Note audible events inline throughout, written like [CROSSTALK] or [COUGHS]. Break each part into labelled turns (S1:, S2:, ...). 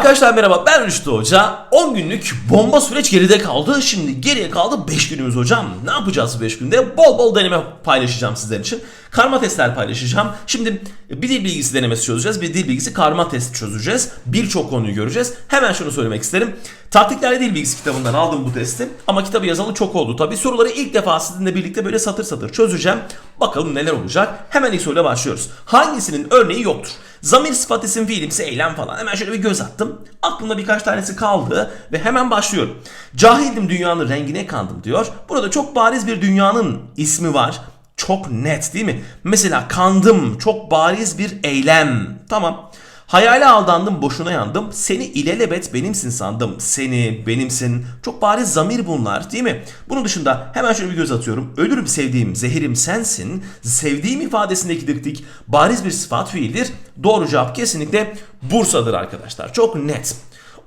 S1: Arkadaşlar merhaba ben Rüştü Hoca. 10 günlük bomba süreç geride kaldı. Şimdi geriye kaldı 5 günümüz hocam. Ne yapacağız bu 5 günde? Bol bol deneme paylaşacağım sizler için. Karma testler paylaşacağım. Şimdi bir dil bilgisi denemesi çözeceğiz. Bir dil bilgisi karma test çözeceğiz. Birçok konuyu göreceğiz. Hemen şunu söylemek isterim. Taktiklerle Dil Bilgisi kitabından aldım bu testi. Ama kitabı yazalı çok oldu tabi. Soruları ilk defa sizinle birlikte böyle satır satır çözeceğim. Bakalım neler olacak. Hemen ilk soruyla başlıyoruz. Hangisinin örneği yoktur? Zamir, sıfat, isim, fiilimsi, eylem falan. Hemen şöyle bir göz attım. Aklımda birkaç tanesi kaldı ve hemen başlıyorum. Cahildim dünyanın rengine kandım diyor. Burada çok bariz bir dünyanın ismi var. Çok net değil mi? Mesela kandım çok bariz bir eylem. Tamam. Hayale aldandım boşuna yandım. Seni ilelebet benimsin sandım. Seni, benimsin. Çok bariz zamir bunlar değil mi? Bunun dışında hemen şöyle bir göz atıyorum. Ölürüm sevdiğim, zehirim sensin. Sevdiğim ifadesindeki diktik bariz bir sıfat fiildir. Doğru cevap kesinlikle Bursa'dır arkadaşlar. Çok net.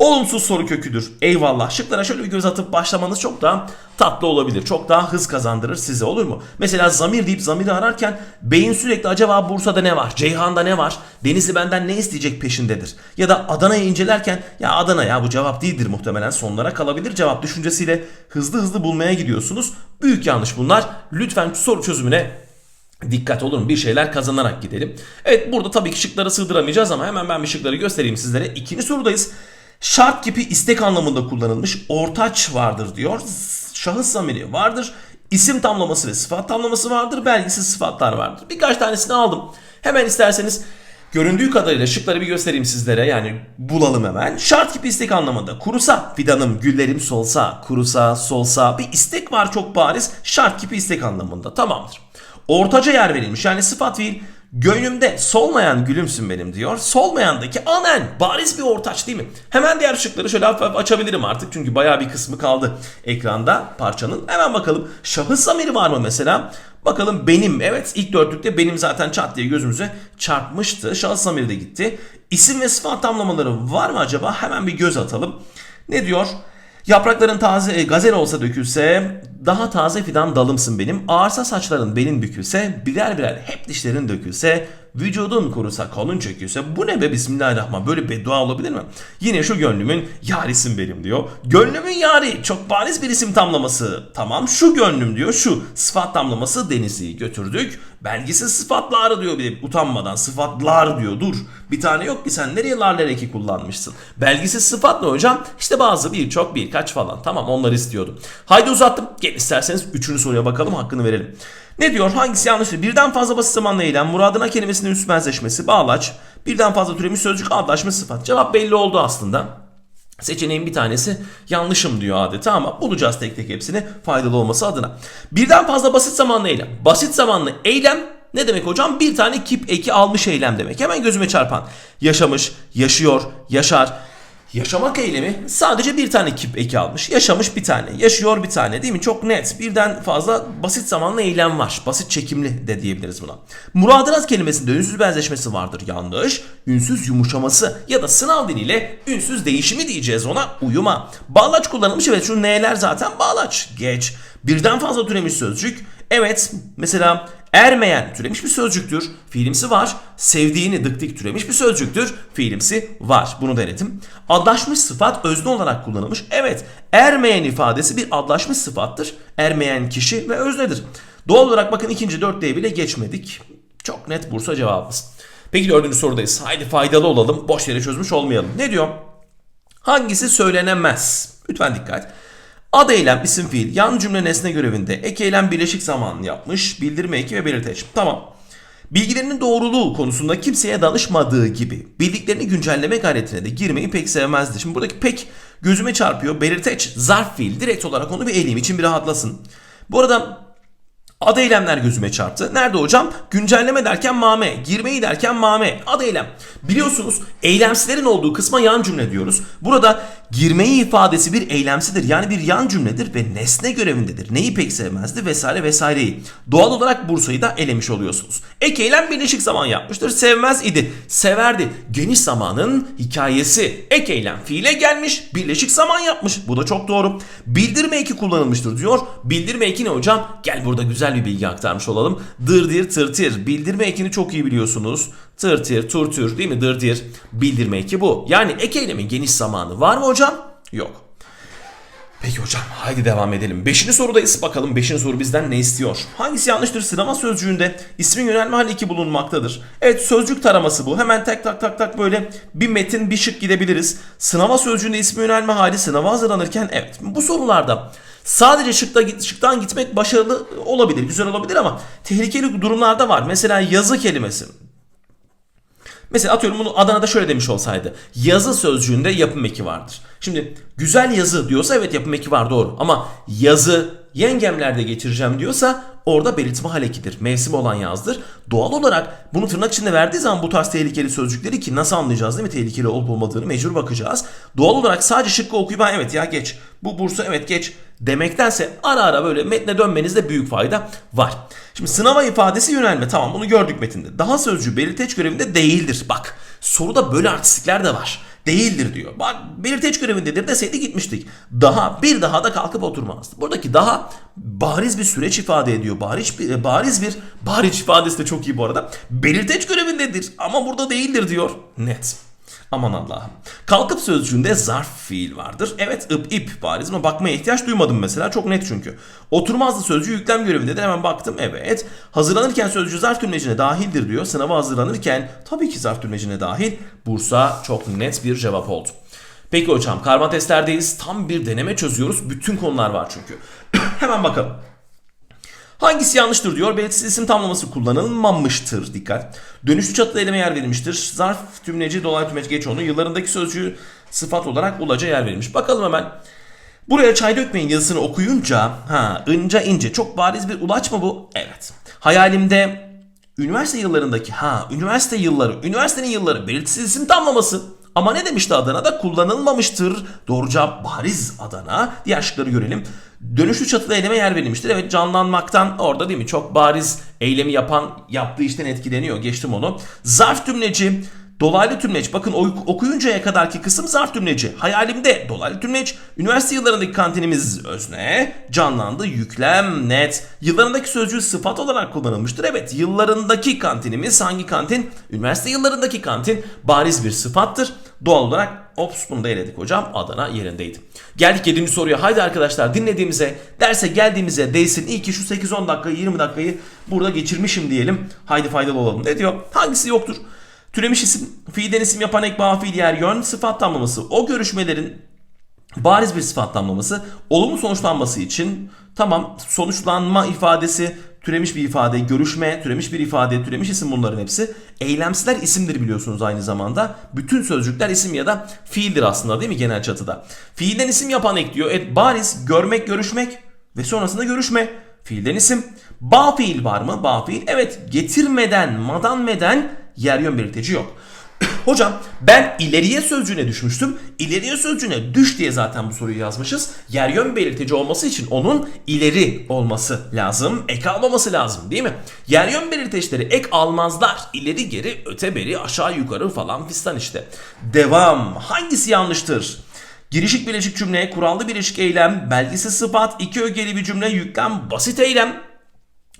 S1: Olumsuz soru köküdür. Eyvallah. Şıklara şöyle bir göz atıp başlamanız çok daha tatlı olabilir. Çok daha hız kazandırır size olur mu? Mesela zamir deyip zamiri ararken beyin sürekli acaba Bursa'da ne var? Ceyhan'da ne var? Denizli benden ne isteyecek peşindedir? Ya da Adana'yı incelerken ya Adana ya bu cevap değildir muhtemelen sonlara kalabilir cevap düşüncesiyle hızlı hızlı bulmaya gidiyorsunuz. Büyük yanlış bunlar. Lütfen soru çözümüne Dikkat olur mu? Bir şeyler kazanarak gidelim. Evet burada tabii ki şıkları sığdıramayacağız ama hemen ben bir şıkları göstereyim sizlere. İkinci sorudayız. Şart gibi istek anlamında kullanılmış ortaç vardır diyor. Şahıs zamiri vardır. İsim tamlaması ve sıfat tamlaması vardır. Belgisiz sıfatlar vardır. Birkaç tanesini aldım. Hemen isterseniz göründüğü kadarıyla şıkları bir göstereyim sizlere. Yani bulalım hemen. Şart gibi istek anlamında. Kurusa fidanım, güllerim solsa, kurusa, solsa. Bir istek var çok bariz. Şart gibi istek anlamında. Tamamdır. Ortaca yer verilmiş. Yani sıfat fiil Gönlümde solmayan gülümsün benim diyor. Solmayandaki anen bariz bir ortaç değil mi? Hemen diğer şıkları şöyle hafif hafif açabilirim artık. Çünkü bayağı bir kısmı kaldı ekranda parçanın. Hemen bakalım şahıs zamiri var mı mesela? Bakalım benim evet ilk dörtlükte benim zaten çat diye gözümüze çarpmıştı. Şahıs zamiri de gitti. İsim ve sıfat tamlamaları var mı acaba? Hemen bir göz atalım. Ne diyor? Yaprakların taze e, gazel olsa dökülse daha taze fidan dalımsın benim. Ağarsa saçların belin bükülse birer birer hep dişlerin dökülse vücudun kurusa kolun çökülse bu ne be bismillahirrahman böyle beddua olabilir mi? Yine şu gönlümün yarisin benim diyor. Gönlümün yari çok bariz bir isim tamlaması. Tamam şu gönlüm diyor şu sıfat tamlaması denizi götürdük. Belgisiz sıfatlar diyor bir utanmadan sıfatlar diyor dur. Bir tane yok ki sen nereye larler eki kullanmışsın. Belgisiz sıfat ne hocam? İşte bazı birçok birkaç falan. Tamam onları istiyordum. Haydi uzattım. Gel isterseniz üçüncü soruya bakalım hakkını verelim. Ne diyor? Hangisi yanlış? Birden fazla basit zamanla eylem, muradına kelimesinin üst bağlaç, birden fazla türemiş sözcük, adlaşma, sıfat. Cevap belli oldu aslında. Seçeneğin bir tanesi yanlışım diyor adeta ama bulacağız tek tek hepsini faydalı olması adına. Birden fazla basit zamanlı eylem. Basit zamanlı eylem ne demek hocam? Bir tane kip eki almış eylem demek. Hemen gözüme çarpan. Yaşamış, yaşıyor, yaşar. Yaşamak eylemi sadece bir tane kip eki almış. Yaşamış bir tane, yaşıyor bir tane değil mi? Çok net. Birden fazla basit zamanlı eylem var. Basit çekimli de diyebiliriz buna. Muradırat kelimesinde ünsüz benzeşmesi vardır. Yanlış. Ünsüz yumuşaması ya da sınav diliyle ünsüz değişimi diyeceğiz ona. Uyuma. Bağlaç kullanılmış. Evet şu neler zaten bağlaç. Geç. Birden fazla türemiş sözcük. Evet mesela ermeyen türemiş bir sözcüktür. Fiilimsi var. Sevdiğini dıktik türemiş bir sözcüktür. Fiilimsi var. Bunu denedim. Adlaşmış sıfat özne olarak kullanılmış. Evet ermeyen ifadesi bir adlaşmış sıfattır. Ermeyen kişi ve öznedir. Doğal olarak bakın ikinci dörtlüğe bile geçmedik. Çok net Bursa cevabımız. Peki dördüncü sorudayız. Haydi faydalı olalım. Boş yere çözmüş olmayalım. Ne diyor? Hangisi söylenemez? Lütfen dikkat. Ad eylem isim fiil yan cümle nesne görevinde ek eylem birleşik zaman yapmış bildirme eki ve belirteç. Tamam. Bilgilerinin doğruluğu konusunda kimseye danışmadığı gibi bildiklerini güncelleme gayretine de girmeyi pek sevmezdi. Şimdi buradaki pek gözüme çarpıyor. Belirteç zarf fiil direkt olarak onu bir eleyim için bir rahatlasın. Bu arada Ad eylemler gözüme çarptı. Nerede hocam? Güncelleme derken mame, girmeyi derken mame. Ad eylem. Biliyorsunuz eylemsilerin olduğu kısma yan cümle diyoruz. Burada girmeyi ifadesi bir eylemsidir. Yani bir yan cümledir ve nesne görevindedir. Neyi pek sevmezdi vesaire vesaireyi. Doğal olarak Bursa'yı da elemiş oluyorsunuz. Ek eylem birleşik zaman yapmıştır. Sevmez idi. Severdi. Geniş zamanın hikayesi. Ek eylem fiile gelmiş. Birleşik zaman yapmış. Bu da çok doğru. Bildirme eki kullanılmıştır diyor. Bildirme eki ne hocam? Gel burada güzel bir bilgi aktarmış olalım. Dır dir tır tir. Bildirme ekini çok iyi biliyorsunuz. Tırtır, turtür değil mi? Dırdır. Bildirme eki bu. Yani ek eylemin geniş zamanı var mı hocam? Yok. Peki hocam haydi devam edelim. Beşinci sorudayız. Bakalım beşinci soru bizden ne istiyor? Hangisi yanlıştır? Sırama sözcüğünde ismin yönelme hali 2 bulunmaktadır. Evet sözcük taraması bu. Hemen tak tak tak tak böyle bir metin bir şık gidebiliriz. Sınava sözcüğünde ismi yönelme hali sınava hazırlanırken evet bu sorularda sadece şıkta, şıktan gitmek başarılı olabilir, güzel olabilir ama tehlikeli durumlarda var. Mesela yazı kelimesi. Mesela atıyorum bunu Adana'da şöyle demiş olsaydı. Yazı sözcüğünde yapım eki vardır. Şimdi güzel yazı diyorsa evet yapım eki var doğru. Ama yazı yengemlerde geçireceğim diyorsa orada belirtme hal ekidir. Mevsim olan yazdır. Doğal olarak bunu tırnak içinde verdiği zaman bu tarz tehlikeli sözcükleri ki nasıl anlayacağız değil mi? Tehlikeli olup olmadığını mecbur bakacağız. Doğal olarak sadece şıkkı okuyup "Ha, evet ya geç. Bu bursa evet geç demektense ara ara böyle metne dönmenizde büyük fayda var. Şimdi sınava ifadesi yönelme tamam bunu gördük metinde. Daha sözcüğü belirteç görevinde değildir. Bak soruda böyle artistlikler de var. Değildir diyor. Bak belirteç görevindedir deseydi gitmiştik. Daha bir daha da kalkıp oturmazdı. Buradaki daha bariz bir süreç ifade ediyor. Bariz bir, bariz bir bariz ifadesi de çok iyi bu arada. Belirteç görevindedir ama burada değildir diyor. Net. Aman Allah'ım. Kalkıp sözcüğünde zarf fiil vardır. Evet ıp ip bariz ama bakmaya ihtiyaç duymadım mesela. Çok net çünkü. Oturmazdı sözcüğü yüklem görevindedir. Hemen baktım evet. Hazırlanırken sözcüğü zarf tümlecine dahildir diyor. Sınava hazırlanırken tabii ki zarf tümlecine dahil. Bursa çok net bir cevap oldu. Peki hocam karma testlerdeyiz. Tam bir deneme çözüyoruz. Bütün konular var çünkü. [CLEARS THROAT] Hemen bakalım. Hangisi yanlıştır diyor. Belirtisiz isim tamlaması kullanılmamıştır. Dikkat. Dönüşlü çatıda eleme yer verilmiştir. Zarf tümleci, dolaylı tümleci geç onu. Yıllarındaki sözcüğü sıfat olarak ulaca yer verilmiş. Bakalım hemen. Buraya çay dökmeyin yazısını okuyunca ha ince ince çok bariz bir ulaç mı bu? Evet. Hayalimde üniversite yıllarındaki ha üniversite yılları, üniversitenin yılları belirtisiz isim tamlaması. Ama ne demişti Adana'da? Kullanılmamıştır. Doğru cevap bariz Adana. Diğer şıkları görelim. Dönüşlü çatıda eyleme yer verilmiştir. Evet canlanmaktan orada değil mi? Çok bariz eylemi yapan yaptığı işten etkileniyor. Geçtim onu. Zarf tümleci Dolaylı tümleç. Bakın okuyuncaya kadarki kısım zarf tümleci. Hayalimde dolaylı tümleç. Üniversite yıllarındaki kantinimiz özne. Canlandı. Yüklem net. Yıllarındaki sözcüğü sıfat olarak kullanılmıştır. Evet yıllarındaki kantinimiz hangi kantin? Üniversite yıllarındaki kantin bariz bir sıfattır. Doğal olarak ops bunu da eledik hocam. Adana yerindeydi. Geldik 7. soruya. Haydi arkadaşlar dinlediğimize, derse geldiğimize değsin. İyi ki şu 8-10 dakikayı 20 dakikayı burada geçirmişim diyelim. Haydi faydalı olalım. Ne diyor? Hangisi yoktur? Türemiş isim, fiilden isim yapan ek bağ fiil yer yön, sıfat. O görüşmelerin bariz bir sıfat olumlu sonuçlanması için tamam sonuçlanma ifadesi türemiş bir ifade, görüşme, türemiş bir ifade, türemiş isim bunların hepsi. Eylemsizler isimdir biliyorsunuz aynı zamanda. Bütün sözcükler isim ya da fiildir aslında değil mi genel çatıda? Fiilden isim yapan ek diyor. Evet bariz görmek, görüşmek ve sonrasında görüşme. Fiilden isim. Bağ fiil var mı? Bağ fiil. Evet getirmeden, madanmeden yer yön belirteci yok. [COUGHS] Hocam ben ileriye sözcüğüne düşmüştüm. İleriye sözcüğüne düş diye zaten bu soruyu yazmışız. Yer yön belirteci olması için onun ileri olması lazım. Ek almaması lazım değil mi? Yer yön belirtecileri ek almazlar. İleri geri öte beri aşağı yukarı falan fistan işte. Devam. Hangisi yanlıştır? Girişik birleşik cümle, kurallı birleşik eylem, belgisiz sıfat, iki ögeli bir cümle, yüklem, basit eylem.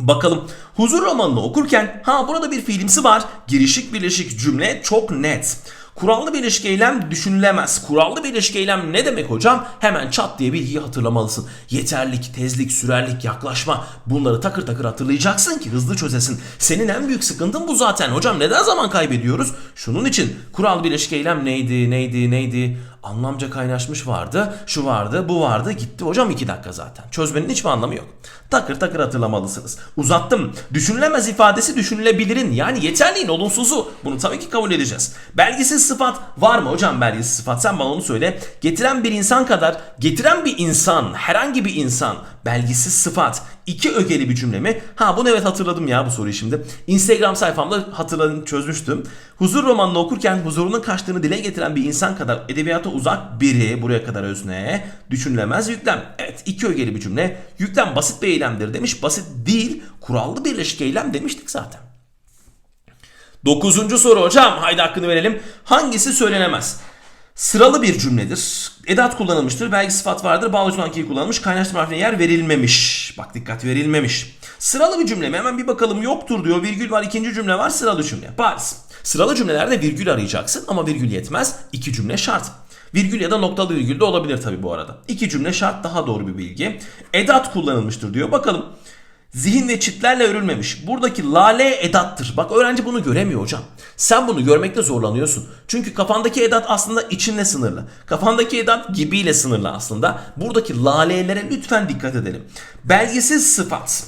S1: Bakalım huzur romanını okurken ha burada bir fiilimsi var. Girişik birleşik cümle çok net. Kurallı birleşik eylem düşünülemez. Kurallı birleşik eylem ne demek hocam? Hemen çat diye bilgiyi hatırlamalısın. Yeterlik, tezlik, sürerlik, yaklaşma bunları takır takır hatırlayacaksın ki hızlı çözesin. Senin en büyük sıkıntın bu zaten. Hocam neden zaman kaybediyoruz? Şunun için kural birleşik eylem neydi, neydi, neydi? Anlamca kaynaşmış vardı, şu vardı, bu vardı. Gitti hocam iki dakika zaten. Çözmenin hiçbir anlamı yok. Takır takır hatırlamalısınız. Uzattım. Düşünülemez ifadesi düşünülebilirin yani yeterliğin olumsuzu. Bunu tabii ki kabul edeceğiz. Belgisiz sıfat var mı hocam belgisiz sıfat? Sen bana onu söyle. Getiren bir insan kadar getiren bir insan, herhangi bir insan belgisiz sıfat. iki ögeli bir cümle mi? Ha bunu evet hatırladım ya bu soruyu şimdi. Instagram sayfamda hatırladım çözmüştüm. Huzur romanını okurken huzurunun kaçtığını dile getiren bir insan kadar edebiyata uzak biri buraya kadar özne düşünülemez yüklem. Evet iki ögeli bir cümle. Yüklem basit bir eylemdir demiş. Basit değil kurallı birleşik eylem demiştik zaten. Dokuzuncu soru hocam. Haydi hakkını verelim. Hangisi söylenemez? Sıralı bir cümledir. Edat kullanılmıştır. Belki sıfat vardır. Bağlaç ankiyi kullanılmış. Kaynaştırma harfine yer verilmemiş. Bak dikkat verilmemiş. Sıralı bir cümle mi? Hemen bir bakalım yoktur diyor. Virgül var ikinci cümle var sıralı cümle. Paris. Sıralı cümlelerde virgül arayacaksın ama virgül yetmez. İki cümle şart. Virgül ya da noktalı virgül de olabilir tabii bu arada. İki cümle şart daha doğru bir bilgi. Edat kullanılmıştır diyor. Bakalım. Zihin ve çitlerle örülmemiş. Buradaki lale edattır. Bak öğrenci bunu göremiyor hocam. Sen bunu görmekte zorlanıyorsun. Çünkü kafandaki edat aslında içinle sınırlı. Kafandaki edat gibiyle sınırlı aslında. Buradaki lalelere lütfen dikkat edelim. Belgesiz sıfat.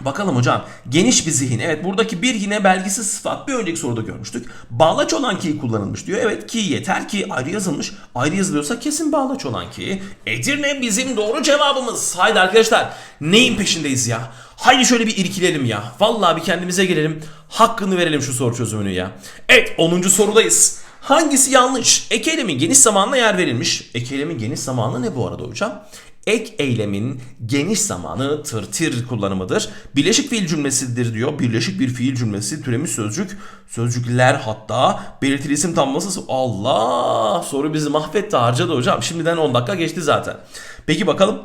S1: Bakalım hocam geniş bir zihin. Evet buradaki bir yine belgisiz sıfat bir önceki soruda görmüştük. Bağlaç olan ki kullanılmış diyor. Evet ki yeter ki ayrı yazılmış. Ayrı yazılıyorsa kesin bağlaç olan ki. Edirne bizim doğru cevabımız. Haydi arkadaşlar neyin peşindeyiz ya? Haydi şöyle bir irkilelim ya. Vallahi bir kendimize gelelim. Hakkını verelim şu soru çözümünü ya. Evet 10. sorudayız. Hangisi yanlış? Ek eylemin geniş zamanına yer verilmiş. Ek eylemin geniş zamanı ne bu arada hocam? Ek eylemin geniş zamanı tırtir kullanımıdır. Birleşik fiil cümlesidir diyor. Birleşik bir fiil cümlesi, türemiş sözcük, sözcükler hatta belirtili isim tamlaması. Allah! Soru bizi mahvetti harcadı hocam. Şimdiden 10 dakika geçti zaten. Peki bakalım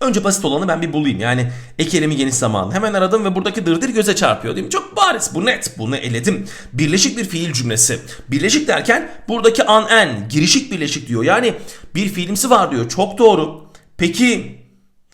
S1: Önce basit olanı ben bir bulayım. Yani ek elemi geniş zaman. Hemen aradım ve buradaki dırdır göze çarpıyor değil mi? Çok bariz. Bu net. Bunu eledim. Birleşik bir fiil cümlesi. Birleşik derken buradaki an en. Girişik birleşik diyor. Yani bir fiilimsi var diyor. Çok doğru. Peki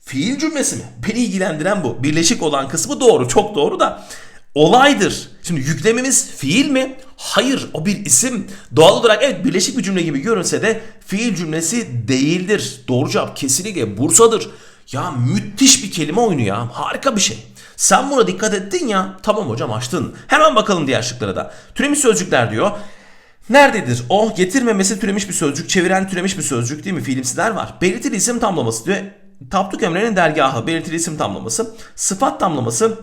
S1: fiil cümlesi mi? Beni ilgilendiren bu. Birleşik olan kısmı doğru. Çok doğru da. Olaydır. Şimdi yüklememiz fiil mi? Hayır o bir isim. Doğal olarak evet birleşik bir cümle gibi görünse de fiil cümlesi değildir. Doğru cevap kesinlikle Bursa'dır. Ya müthiş bir kelime oyunu ya. Harika bir şey. Sen buna dikkat ettin ya. Tamam hocam açtın. Hemen bakalım diğer şıklara da. Türemiş sözcükler diyor. Nerededir? O getirmemesi türemiş bir sözcük, çeviren türemiş bir sözcük değil mi? Fiilimsiler var. Belirtili isim tamlaması diyor. Tapduk Emre'nin dergahı, belirtili isim tamlaması. Sıfat tamlaması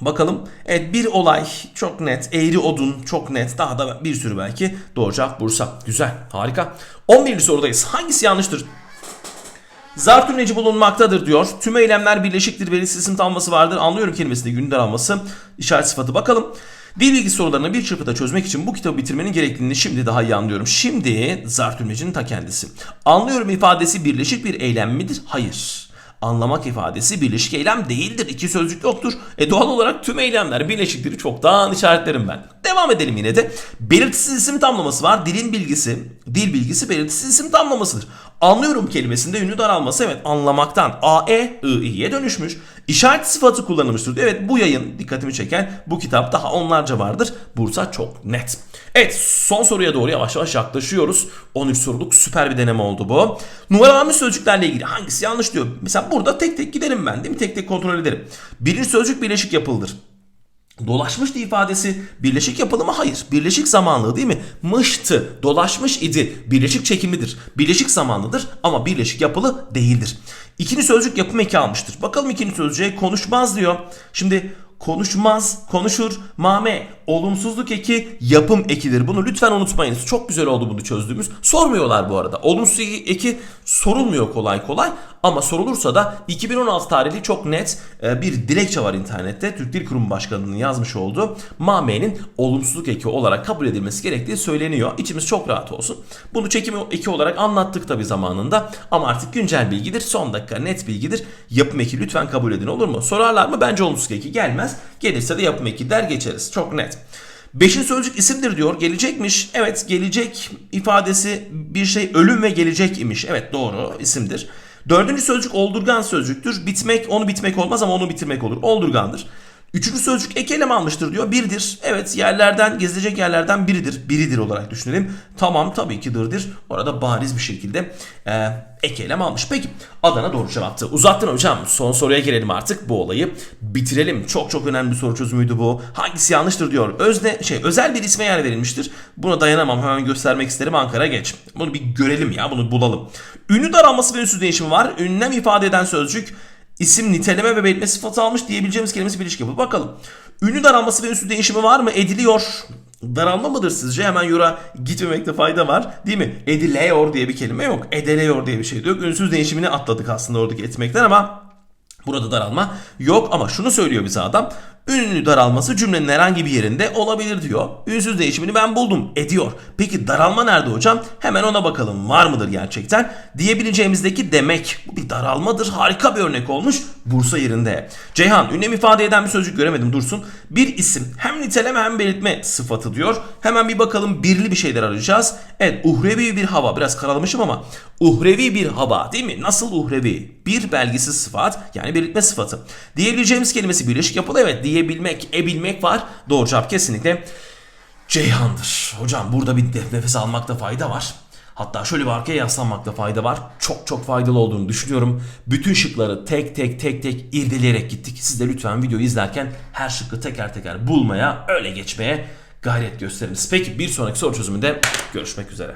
S1: Bakalım. Evet bir olay çok net. Eğri odun çok net. Daha da bir sürü belki. Doğru Bursa. Güzel. Harika. 11. sorudayız. Hangisi yanlıştır? Zarf tümleci bulunmaktadır diyor. Tüm eylemler birleşiktir. Belirsiz isim tamlaması vardır. Anlıyorum kelimesinde gündar alması. İşaret sıfatı. Bakalım. Dil bilgi sorularını bir çırpıda çözmek için bu kitabı bitirmenin gerekliliğini şimdi daha iyi anlıyorum. Şimdi zarf tümlecinin ta kendisi. Anlıyorum ifadesi birleşik bir eylem midir? Hayır anlamak ifadesi birleşik eylem değildir. İki sözcük yoktur. E doğal olarak tüm eylemler birleşiktir. Çoktan işaretlerim ben. Devam edelim yine de. Belirtisiz isim tamlaması var. Dilin bilgisi, dil bilgisi belirtisiz isim tamlamasıdır. Anlıyorum kelimesinde ünlü daralması evet anlamaktan a e dönüşmüş. İşaret sıfatı kullanılmıştır. Evet bu yayın dikkatimi çeken bu kitap daha onlarca vardır. Bursa çok net. Evet son soruya doğru yavaş yavaş yaklaşıyoruz. 13 soruluk süper bir deneme oldu bu. Numaralanmış sözcüklerle ilgili hangisi yanlış diyor. Mesela burada tek tek giderim ben değil mi? Tek tek kontrol ederim. Birinci sözcük birleşik yapılıdır. Dolaşmıştı ifadesi birleşik yapılı mı? Hayır. Birleşik zamanlı değil mi? Mıştı, dolaşmış idi. Birleşik çekimlidir. Birleşik zamanlıdır ama birleşik yapılı değildir. İkinci sözcük yapım eki almıştır. Bakalım ikinci sözcüğe konuşmaz diyor. Şimdi konuşmaz, konuşur, mame, olumsuzluk eki yapım ekidir. Bunu lütfen unutmayınız. Çok güzel oldu bunu çözdüğümüz. Sormuyorlar bu arada. Olumsuz eki sorulmuyor kolay kolay. Ama sorulursa da 2016 tarihli çok net e, bir dilekçe var internette. Türk Dil Kurumu Başkanı'nın yazmış olduğu mame'nin olumsuzluk eki olarak kabul edilmesi gerektiği söyleniyor. İçimiz çok rahat olsun. Bunu çekim eki olarak anlattık tabi zamanında. Ama artık güncel bilgidir. Son dakika net bilgidir. Yapım eki lütfen kabul edin olur mu? Sorarlar mı? Bence olumsuz eki gelmez. Gelirse de yapım eki der geçeriz. Çok net. Beşin sözcük isimdir diyor. Gelecekmiş. Evet gelecek ifadesi bir şey ölüm ve gelecek imiş. Evet doğru isimdir. Dördüncü sözcük oldurgan sözcüktür. Bitmek onu bitmek olmaz ama onu bitirmek olur. Oldurgandır. Üçüncü sözcük ek elem almıştır diyor. Birdir. Evet yerlerden gezilecek yerlerden biridir. Biridir olarak düşünelim. Tamam tabii ki dırdır. Orada bariz bir şekilde e, ek almış. Peki Adana doğru cevaptı. Uzattın hocam. Son soruya gelelim artık. Bu olayı bitirelim. Çok çok önemli bir soru çözümüydü bu. Hangisi yanlıştır diyor. Özne şey özel bir isme yer verilmiştir. Buna dayanamam. Hemen göstermek isterim. Ankara geç. Bunu bir görelim ya. Bunu bulalım. Ünlü daralması ve ünsüz değişimi var. Ünlem ifade eden sözcük isim niteleme ve belirtme sıfatı almış diyebileceğimiz kelimesi birleşik yapı. Bakalım. Ünlü daralması ve ünsüz değişimi var mı? Ediliyor. Daralma mıdır sizce? Hemen yura gitmemekte fayda var. Değil mi? Ediliyor diye bir kelime yok. Ediliyor diye bir şey yok. Ünsüz değişimini atladık aslında oradaki etmekten ama Burada daralma yok ama şunu söylüyor bize adam. Ünlü daralması cümlenin herhangi bir yerinde olabilir diyor. Ünsüz değişimini ben buldum ediyor. Peki daralma nerede hocam? Hemen ona bakalım var mıdır gerçekten? Diyebileceğimizdeki demek. Bu bir daralmadır. Harika bir örnek olmuş. Bursa yerinde. Ceyhan ünlem ifade eden bir sözcük göremedim dursun. Bir isim hem niteleme hem belirtme sıfatı diyor. Hemen bir bakalım birli bir şeyler arayacağız. Evet uhrevi bir hava biraz karalamışım ama uhrevi bir hava değil mi? Nasıl uhrevi? Bir belgisiz sıfat yani belirtme sıfatı. Diyebileceğimiz kelimesi birleşik yapılı evet diyebilmek, ebilmek var. Doğru cevap kesinlikle Ceyhan'dır. Hocam burada bir nefes almakta fayda var. Hatta şöyle bir arkaya yaslanmakta fayda var. Çok çok faydalı olduğunu düşünüyorum. Bütün şıkları tek tek tek tek irdeleyerek gittik. Siz de lütfen videoyu izlerken her şıkkı teker teker bulmaya, öyle geçmeye gayret gösteriniz. Peki bir sonraki soru çözümünde görüşmek üzere.